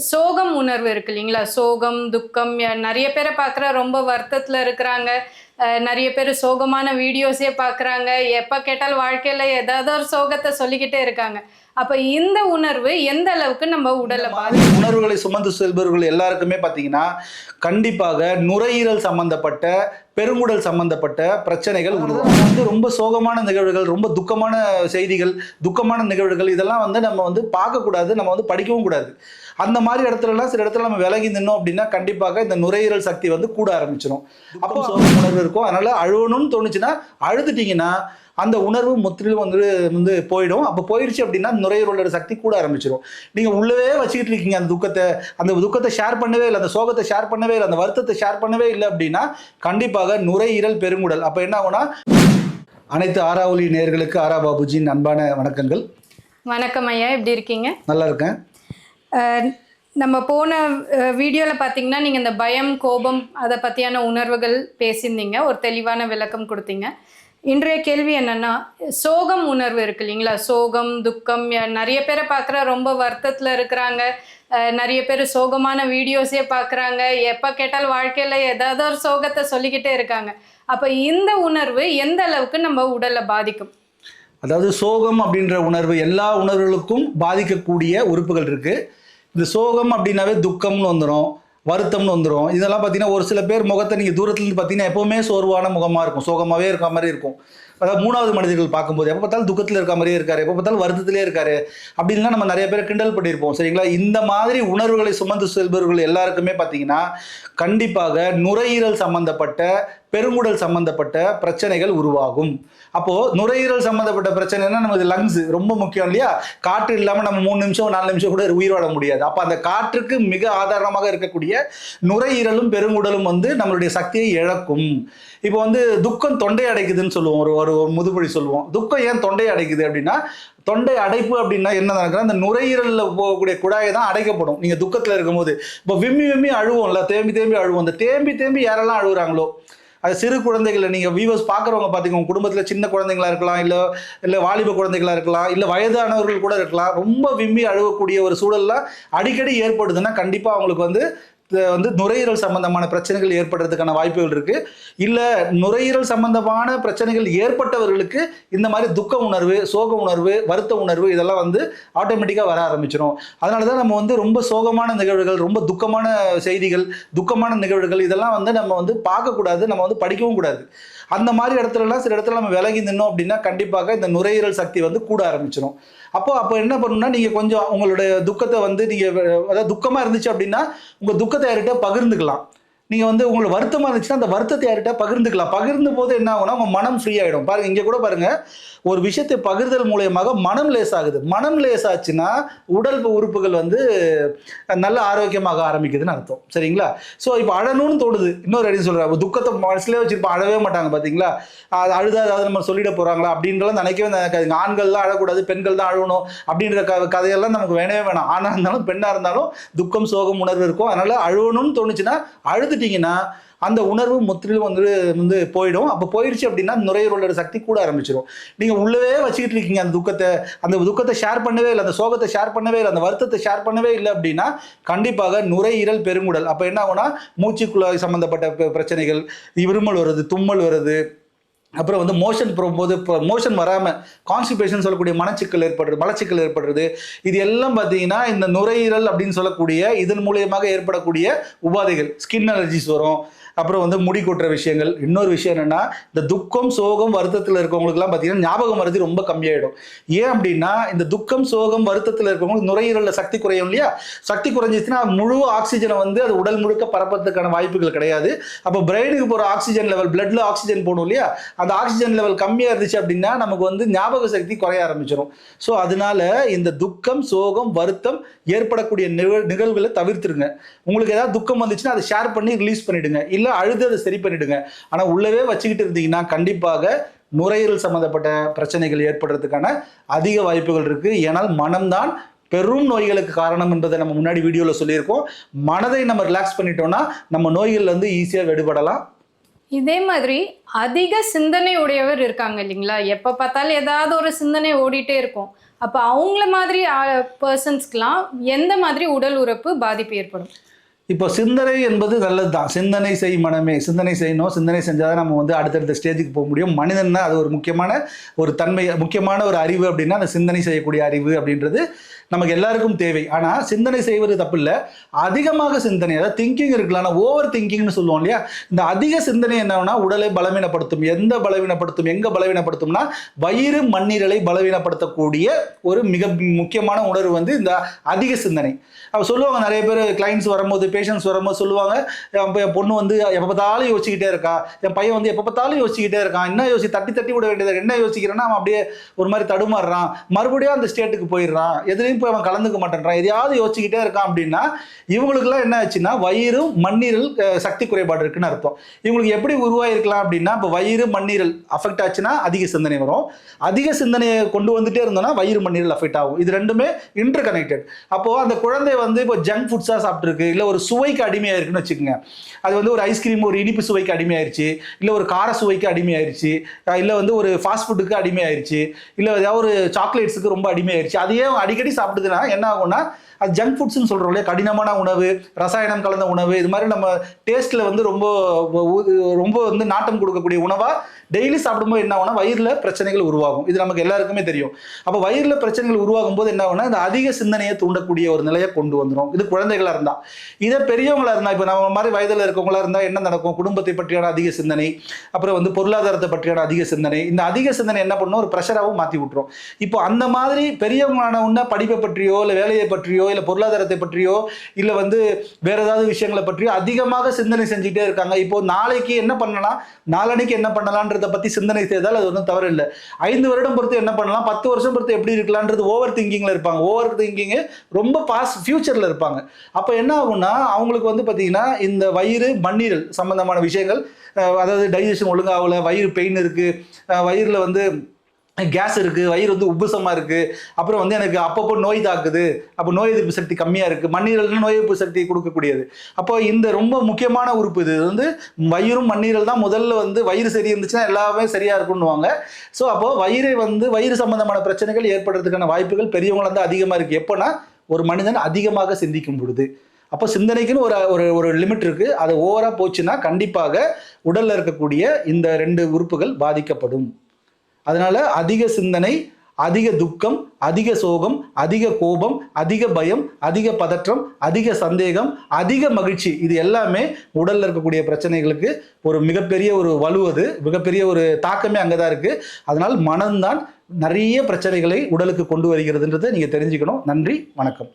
சோகம் உணர்வு இருக்கு இல்லைங்களா? சோகம் துக்கம் நிறைய பேரை பார்க்குற ரொம்ப வருத்தத்தில் இருக்கிறாங்க. நிறைய பேர் சோகமான வீடியோஸே பார்க்குறாங்க எப்போ கேட்டாலும் வாழ்க்கையில் ஏதாவது ஒரு சோகத்தை சொல்லிக்கிட்டே இருக்காங்க. அப்போ இந்த உணர்வு எந்த அளவுக்கு நம்ம உடலை மாதிரி உணர்வுகளை சுமந்து செல்பவர்கள் எல்லாருக்குமே பார்த்தீங்கன்னா கண்டிப்பாக நுரையீரல் சம்பந்தப்பட்ட பெருங்குடல் சம்பந்தப்பட்ட பிரச்சனைகள் உருவாகும் வந்து ரொம்ப சோகமான நிகழ்வுகள் ரொம்ப துக்கமான செய்திகள் துக்கமான நிகழ்வுகள் இதெல்லாம் வந்து நம்ம வந்து பார்க்கக்கூடாது நம்ம வந்து படிக்கவும் கூடாது. அந்த மாதிரி இடத்துலலாம் சில இடத்துல நம்ம விலகி நின்னோம் அப்படின்னா கண்டிப்பாக இந்த நுரையீரல் சக்தி வந்து கூட ஆரம்பிச்சிடும் அப்போ சோக உணர்வு இருக்கும். அதனால அழுவணும்னு தோணுச்சுன்னா அழுதுட்டீங்கன்னா அந்த உணர்வு முற்றிலும் வந்து வந்து போயிடும். அப்போ போயிடுச்சு அப்படின்னா நுரையீரலோட சக்தி கூட ஆரம்பிச்சிடும் நீங்கள் உள்ளவே வச்சுக்கிட்டு இருக்கீங்க அந்த துக்கத்தை. அந்த துக்கத்தை ஷேர் பண்ணவே இல்லை. அந்த சோகத்தை ஷேர் பண்ணவே இல்லை. அந்த வருத்தத்தை ஷேர் பண்ணவே இல்லை அப்படின்னா கண்டிப்பாக நுரையீரல் பெருங்குடல். அப்போ என்ன ஆகும்னா அனைத்து ஆராவளி நேயர்களுக்கு ஆரா பாபுஜியின் அன்பான வணக்கங்கள். வணக்கம் ஐயா. எப்படி இருக்கீங்க? நல்லா இருக்கேன். நம்ம போன வீடியோவில் பார்த்தீங்கன்னா நீங்கள் இந்த பயம் கோபம் அதை பற்றியான உணர்வுகள் பேசியிருந்தீங்க. ஒரு தெளிவான விளக்கம் கொடுத்தீங்க. இன்றைய கேள்வி என்னென்னா சோகம் உணர்வு இருக்கு இல்லைங்களா? சோகம் துக்கம் நிறைய பேரை பார்க்குற ரொம்ப வருத்தத்தில் இருக்கிறாங்க. நிறைய பேர் சோகமான வீடியோஸே பார்க்குறாங்க எப்போ கேட்டாலும் வாழ்க்கையில் ஏதாவது ஒரு சோகத்தை சொல்லிக்கிட்டே இருக்காங்க. அப்போ இந்த உணர்வு எந்த அளவுக்கு நம்ம உடலை பாதிக்கும்? அதாவது சோகம் அப்படின்ற உணர்வு எல்லா உணர்வுகளுக்கும் பாதிக்கக்கூடிய உறுப்புகள் இருக்குது இந்த சோகம் அப்படின்னாவே துக்கம்னு வந்துடும் வருத்தம்னு வந்துடும் இதெல்லாம் பார்த்தீங்கன்னா ஒரு சில பேர் முகத்தை நீங்கள் தூரத்துலேருந்து பார்த்தீங்கன்னா எப்போவுமே சோர்வான முகமாக இருக்கும். சோகமாகவே இருக்க மாதிரி இருக்கும். அதாவது மூணாவது மனிதர்கள் பார்க்கும்போது எப்போ பார்த்தாலும் துக்கத்தில் இருக்க மாதிரியே இருக்காரு எப்போ பார்த்தாலும் வருத்தத்திலே இருக்காரு அப்படின்லாம் நம்ம நிறைய பேர் கிண்டல் பண்ணியிருப்போம். சரிங்களா? இந்த மாதிரி உணர்வுகளை சுமந்து செல்பவர்கள் எல்லாருக்குமே பார்த்தீங்கன்னா கண்டிப்பாக நுரையீரல் சம்மந்தப்பட்ட பெருங்குடல் சம்பந்தப்பட்ட பிரச்சனைகள் உருவாகும். அப்போ நுரையீரல் சம்பந்தப்பட்ட பிரச்சனைனா நமக்கு லங்ஸ் ரொம்ப முக்கியம் இல்லையா? காற்று இல்லாமல் நம்ம மூணு நிமிஷம் நாலு நிமிஷம் கூட உயிர் வாழ முடியாது. அப்போ அந்த காற்றுக்கு மிக ஆதாரமாக இருக்கக்கூடிய நுரையீரலும் பெருங்குடலும் வந்து நம்மளுடைய சக்தியை இழக்கும். இப்போ வந்து துக்கம் தொண்டை அடைக்குதுன்னு சொல்லுவோம். ஒரு ஒரு ஒரு முதுமொழி சொல்லுவோம். துக்கம் ஏன் தொண்டை அடைக்குது அப்படின்னா தொண்டை அடைப்பு அப்படின்னா என்ன நடக்குதுன்னா அந்த நுரையீரலில் போகக்கூடிய குழாயை தான் அடைக்கப்படும். நீங்கள் துக்கத்தில் இருக்கும்போது. இப்போ விம்மி விம்மி அழுவோம்ல தேம்பி தேம்பி அழுவோம். அந்த தேம்பி தேம்பி யாரெல்லாம் அழுகுறாங்களோ அது சிறு குழந்தைகளை நீங்கள் வியூவர்ஸ் பார்க்குறவங்க பார்த்தீங்க உங்கள் குடும்பத்தில் சின்ன குழந்தைங்களா இருக்கலாம் இல்லை இல்லை வாலிப குழந்தைகளாக இருக்கலாம் இல்லை வயதானவர்கள் கூட இருக்கலாம் ரொம்ப விம்மி அழுகக்கூடிய ஒரு சூழல்லாம் அடிக்கடி ஏற்படுதுன்னா கண்டிப்பாக அவங்களுக்கு வந்து வந்து நுரையீரல் சம்பந்தமான பிரச்சனைகள் ஏற்படுறதுக்கான வாய்ப்புகள் இருக்கு. இல்லை நுரையீரல் சம்பந்தமான பிரச்சனைகள் ஏற்பட்டவர்களுக்கு இந்த மாதிரி துக்க உணர்வு சோக உணர்வு வருத்த உணர்வு இதெல்லாம் வந்து ஆட்டோமேட்டிக்காக வர ஆரம்பிச்சிடும் அதனால தான் நம்ம வந்து ரொம்ப சோகமான நிகழ்வுகள் ரொம்ப துக்கமான செய்திகள் துக்கமான நிகழ்வுகள் இதெல்லாம் வந்து நம்ம வந்து பார்க்கக்கூடாது நம்ம வந்து படிக்கவும் கூடாது. அந்த மாதிரி இடத்துலலாம் சில இடத்துல நம்ம விலகி நின்னோம் அப்படின்னா கண்டிப்பாக இந்த நுரையீரல் சக்தி வந்து கூட ஆரம்பிச்சிடும் அப்போ அப்போ என்ன பண்ணணும்னா நீங்கள் கொஞ்சம் உங்களுடைய துக்கத்தை வந்து நீங்கள் அதாவது துக்கமாக இருந்துச்சு அப்படின்னா உங்கள் துக்கத்தை யார்கிட்ட பகிர்ந்துக்கலாம். நீங்கள் வந்து உங்களுக்கு வருத்தமாக இருந்துச்சுன்னா அந்த வருத்தத்தை யார்கிட்ட பகிர்ந்துக்கலாம். பகிர்ந்து போது என்ன ஆகும்னா உங்கள் மனம் ஃப்ரீ ஆகிடும் பாருங்க இங்கே கூட பாருங்க. ஒரு விஷயத்தை பகிர்தல் மூலயமாக மனம் லேசாகுது. மனம் லேசாச்சுன்னா உடல் உறுப்புகள் வந்து நல்ல ஆரோக்கியமாக ஆரம்பிக்குதுன்னு அர்த்தம். சரிங்களா? ஸோ இப்போ அழணும்னு தோணுது. இன்னொரு அடி சொல்கிறேன் துக்கத்தை மனசுலேயே வச்சிருப்போம். அழவே மாட்டாங்க பார்த்தீங்களா அது அழுதா அதாவது நம்ம சொல்லிட போகிறாங்களா அப்படின்றலாம் நினைக்கவே நினைக்காதுங்க. ஆண்கள்லாம் அழக்கூடாது பெண்கள் தான் அழுகணும் அப்படின்ற க கதையெல்லாம் நமக்கு வேணவே வேணாம். ஆணாக இருந்தாலும் பெண்ணாக இருந்தாலும் துக்கம் சோகம் உணர்வு இருக்கும். அதனால அழுகணும்னு தோணுச்சுன்னா அழுது அழுதுட்டீங்கன்னா அந்த உணர்வு முற்றிலும் வந்து வந்து போயிடும். அப்போ போயிடுச்சு அப்படின்னா நுரையீரலோட சக்தி கூட ஆரம்பிச்சிடும் நீங்கள் உள்ளவே வச்சுக்கிட்டு இருக்கீங்க அந்த துக்கத்தை. அந்த துக்கத்தை ஷேர் பண்ணவே இல்லை அந்த சோகத்தை ஷேர் பண்ணவே இல்லை அந்த வருத்தத்தை ஷேர் பண்ணவே இல்லை அப்படின்னா கண்டிப்பாக நுரையீரல் பெருங்குடல். அப்போ என்ன ஆகும்னா மூச்சுக்குழாய் சம்மந்தப்பட்ட பிரச்சனைகள் இருமல் வருது தும்மல் வருது அப்புறம் வந்து மோஷன் போகும்போது இப்போ மோஷன் வராமல் கான்ஸ்டிபேஷன் சொல்லக்கூடிய மனச்சிக்கல் ஏற்படுறது மலச்சிக்கல் ஏற்படுறது இது எல்லாம் பார்த்தீங்கன்னா இந்த நுரையீரல் அப்படின்னு சொல்லக்கூடிய இதன் மூலியமாக ஏற்படக்கூடிய உபாதைகள் ஸ்கின் அலர்ஜிஸ் வரும். அப்புறம் வந்து முடி கொட்டுற விஷயங்கள். இன்னொரு விஷயம் என்னென்னா இந்த துக்கம் சோகம் வருத்தத்தில் இருக்கவங்களுக்குலாம் பார்த்தீங்கன்னா ஞாபகம் மருதி ரொம்ப கம்மியாயிடும். ஏன் அப்படின்னா இந்த துக்கம் சோகம் வருத்தத்தில் இருக்கவங்களுக்கு நுரையீரலில் சக்தி குறையும் இல்லையா? சக்தி குறைஞ்சிச்சுன்னா முழு ஆக்சிஜனை வந்து அது உடல் முழுக்க பரப்பறதுக்கான வாய்ப்புகள் கிடையாது. அப்போ பிரெயினுக்கு போகிற ஆக்சிஜன் லெவல் பிளட்ல ஆக்சிஜன் போகணும் இல்லையா? அந்த ஆக்சிஜன் லெவல் கம்மியாக இருந்துச்சு அப்படின்னா நமக்கு வந்து ஞாபக சக்தி குறைய ஆரம்பிச்சிடும் ஸோ அதனால இந்த துக்கம் சோகம் வருத்தம் ஏற்படக்கூடிய நிகழ் நிகழ்வுகளை தவிர்த்துருங்க. உங்களுக்கு ஏதாவது துக்கம் வந்துச்சுன்னா அதை ஷேர் பண்ணி ரிலீஸ் பண்ணிடுங்க. இல்லை அழுது அதை சரி பண்ணிடுங்க. ஆனால் உள்ளவே வச்சுக்கிட்டு இருந்தீங்கன்னா கண்டிப்பாக நுரையீரல் சம்மந்தப்பட்ட பிரச்சனைகள் ஏற்படுறதுக்கான அதிக வாய்ப்புகள் இருக்குது ஏன்னால் மனம்தான் பெரும் நோய்களுக்கு காரணம் என்பதை நம்ம முன்னாடி வீடியோவில் சொல்லியிருக்கோம். மனதை நம்ம ரிலாக்ஸ் பண்ணிட்டோம்னா நம்ம நோய்கள் வந்து ஈஸியாக விடுபடலாம். இதே மாதிரி அதிக சிந்தனை உடையவர் இருக்காங்க இல்லைங்களா? எப்போ பார்த்தாலும் ஏதாவது ஒரு சிந்தனை ஓடிட்டே இருக்கும். அப்போ அவங்கள மாதிரி பர்சன்ஸ்க்கெலாம் எந்த மாதிரி உடல் உறப்பு பாதிப்பு ஏற்படும்? இப்போ சிந்தனை என்பது நல்லது தான் சிந்தனை செய் மனமே. சிந்தனை செய்யணும். சிந்தனை செஞ்சால் தான் நம்ம வந்து அடுத்தடுத்த ஸ்டேஜுக்கு போக முடியும். மனிதன்னா அது ஒரு முக்கியமான ஒரு தன்மை முக்கியமான ஒரு அறிவு அப்படின்னா அந்த சிந்தனை செய்யக்கூடிய அறிவு அப்படின்றது நமக்கு எல்லாருக்கும் தேவை. ஆனால் சிந்தனை செய்வது தப்பு இல்லை அதிகமாக சிந்தனை அதாவது திங்கிங் இருக்குல்ல ஆனால் ஓவர் திங்கிங்னு சொல்லுவோம் இல்லையா? இந்த அதிக சிந்தனை என்னன்னா உடலை பலவீனப்படுத்தும். எந்த பலவீனப்படுத்தும் எங்கே பலவீனப்படுத்தும்னா வயிறு மண்ணீரலை பலவீனப்படுத்தக்கூடிய ஒரு மிக முக்கியமான உணர்வு வந்து இந்த அதிக சிந்தனை. அப்போ சொல்லுவாங்க நிறைய பேர் கிளைண்ட்ஸ் வரும்போது பேஷண்ட்ஸ் வரும்போது சொல்லுவாங்க என் பொண்ணு வந்து எப்போ பார்த்தாலும் யோசிச்சுக்கிட்டே இருக்கா? என் பையன் வந்து எப்போ பார்த்தாலும் யோசிச்சுக்கிட்டே இருக்கான். என்ன யோசி தட்டி தட்டி விட வேண்டியது என்ன யோசிக்கிறேன்னா அவன் அப்படியே ஒரு மாதிரி தடுமாறுறான். மறுபடியும் அந்த ஸ்டேட்டுக்கு போயிடுறான். எதுலையும் போய் அவன் கலந்துக்க மாட்டேன்றான். எதையாவது யோசிச்சுக்கிட்டே இருக்கான் அப்படின்னா இவங்களுக்குலாம் என்ன ஆச்சுன்னா வயிறு மண்ணீரல் சக்தி குறைபாடு இருக்குன்னு அர்த்தம். இவங்களுக்கு எப்படி உருவாயிருக்கலாம் அப்படின்னா இப்போ வயிறு மண்ணீரல் அஃபெக்ட் ஆச்சுன்னா அதிக சிந்தனை வரும். அதிக சிந்தனையை கொண்டு வந்துட்டே இருந்தோம்னா வயிறு மண்ணீரல் அஃபெக்ட் ஆகும். இது ரெண்டுமே இன்டர் கனெக்டட் அப்போ அந்த குழந்தை வந்து இப்போ ஜங்க் ஃபுட்ஸாக சாப்பிட்ருக்கு இல்லை ஒரு சுவைக்கு அடிமையாயிருக்குன்னு வச்சுக்கோங்க. அது வந்து ஒரு ஐஸ்கிரீம் ஒரு இனிப்பு சுவைக்கு அடிமையாயிருச்சு இல்லை ஒரு கார சுவைக்கு அடிமையாயிருச்சு இல்லை வந்து ஒரு ஃபாஸ்ட் ஃபுட்டுக்கு அடிமையாயிருச்சு இல்லை ஏதாவது ஒரு சாக்லேட்ஸுக்கு ரொம்ப அடிமையாயிருச்சு அதையே அடிக்கடி சாப்பிட்டு சாப்பிடுதுன்னா என்ன ஆகும்னா அது ஜங்க் ஃபுட்ஸ்னு சொல்கிறோம் இல்லையா? கடினமான உணவு ரசாயனம் கலந்த உணவு இது மாதிரி நம்ம டேஸ்ட்டில் வந்து ரொம்ப ரொம்ப வந்து நாட்டம் கொடுக்கக்கூடிய உணவாக டெய்லி சாப்பிடும்போது என்ன ஆகும்னா வயிறில் பிரச்சனைகள் உருவாகும். இது நமக்கு எல்லாருக்குமே தெரியும். அப்போ வயிறில் பிரச்சனைகள் உருவாகும் போது என்ன ஆகும்னா இந்த அதிக சிந்தனையை தூண்டக்கூடிய ஒரு நிலையை கொண்டு வந்துடும் இது குழந்தைகளாக இருந்தால் இதே பெரியவங்களாக இருந்தால் இப்போ நம்ம மாதிரி வயதில் இருக்கவங்களாக இருந்தால் என்ன நடக்கும்? குடும்பத்தை பற்றியான அதிக சிந்தனை அப்புறம் வந்து பொருளாதாரத்தை பற்றியான அதிக சிந்தனை. இந்த அதிக சிந்தனை என்ன பண்ணும்? ஒரு ப்ரெஷராகவும் மாற்றி விட்டுரும். இப்போ அந்த மாதிரி பெரியவங்களான உடனே படிப்பை பற்றியோ இல்லை வேலையை பற்றியோ இல்லை பொருளாதாரத்தை பற்றியோ இல்லை வந்து வேற ஏதாவது விஷயங்களை பற்றியோ அதிகமாக சிந்தனை செஞ்சுட்டே இருக்காங்க. இப்போ நாளைக்கு என்ன பண்ணலாம்? நாளனைக்கு என்ன பண்ணலான்றத பற்றி சிந்தனை செய்தால் அது ஒன்றும் தவறு இல்லை ஐந்து வருடம் பொறுத்து என்ன பண்ணலாம்? பத்து வருஷம் பொறுத்து எப்படி இருக்கலான்றது ஓவர் திங்கிங்கில் இருப்பாங்க. ஓவர் திங்கிங்கு ரொம்ப பாஸ் ஃபியூச்சரில் இருப்பாங்க. அப்போ என்ன ஆகும்னா அவங்களுக்கு வந்து பார்த்தீங்கன்னா இந்த வயிறு மண்ணீரல் சம்பந்தமான விஷயங்கள் அதாவது டைஜஷன் ஒழுங்காகல வயிறு பெயின் இருக்குது வயிறில் வந்து கேஸ் இருக்குது வயிறு வந்து உப்புசமாக இருக்குது அப்புறம் வந்து எனக்கு அப்பப்போ நோய் தாக்குது. அப்போ நோய் எதிர்ப்பு சக்தி கம்மியாக இருக்குது மண்ணீரல் நோய் எதிர்ப்பு சக்தி கொடுக்கக்கூடியது. அப்போ இந்த ரொம்ப முக்கியமான உறுப்பு இது. வந்து வயிறும் மண்ணீரல் தான் முதல்ல வந்து வயிறு சரி இருந்துச்சுன்னா எல்லாமே சரியாக இருக்குன்னுவாங்க. ஸோ அப்போது வயிறை வந்து வயிறு சம்மந்தமான பிரச்சனைகள் ஏற்படுறதுக்கான வாய்ப்புகள் பெரியவங்கள வந்து அதிகமாக இருக்குது எப்போனா ஒரு மனிதன் அதிகமாக சிந்திக்கும் பொழுது. அப்போ சிந்தனைக்குன்னு ஒரு ஒரு ஒரு லிமிட் இருக்குது அது ஓவராக போச்சுன்னா கண்டிப்பாக உடலில் இருக்கக்கூடிய இந்த ரெண்டு உறுப்புகள் பாதிக்கப்படும். அதனால் அதிக சிந்தனை அதிக துக்கம் அதிக சோகம் அதிக கோபம் அதிக பயம் அதிக பதற்றம் அதிக சந்தேகம் அதிக மகிழ்ச்சி இது எல்லாமே உடலில் இருக்கக்கூடிய பிரச்சனைகளுக்கு ஒரு மிகப்பெரிய ஒரு வலு அது. மிகப்பெரிய ஒரு தாக்கமே அங்கே தான் இருக்குது அதனால் மனம்தான் நிறைய பிரச்சனைகளை உடலுக்கு கொண்டு வருகிறதுன்றதை நீங்கள் தெரிஞ்சுக்கணும். நன்றி வணக்கம்.